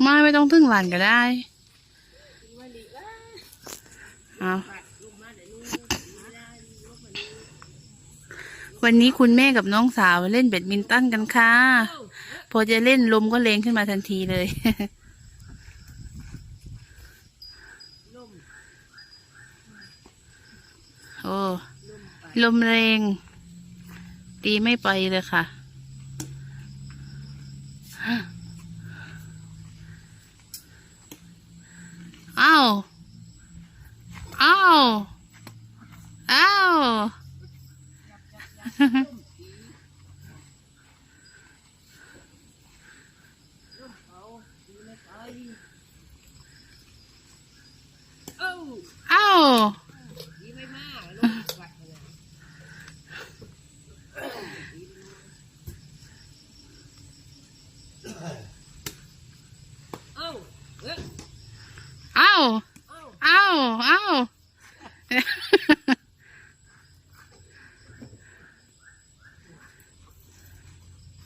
ไม่ไม่ต้องทึ่งหลานก็ได้เอาวันนี้คุณแม่กับน้องสาวเล่นแบดมินตันกันค่ะ พอจะเล่นลมก็แรงขึ้นมาทันทีเลยโอ้ลมแรง ตีไม่ไปเลยค่ะ อ้าวอ้าวอ้าว เอ้า อ้าว ดีไม่มากลูกวัดเลย เอ้าเอ้ยอ้าวเอ้าอ้าวอ้าว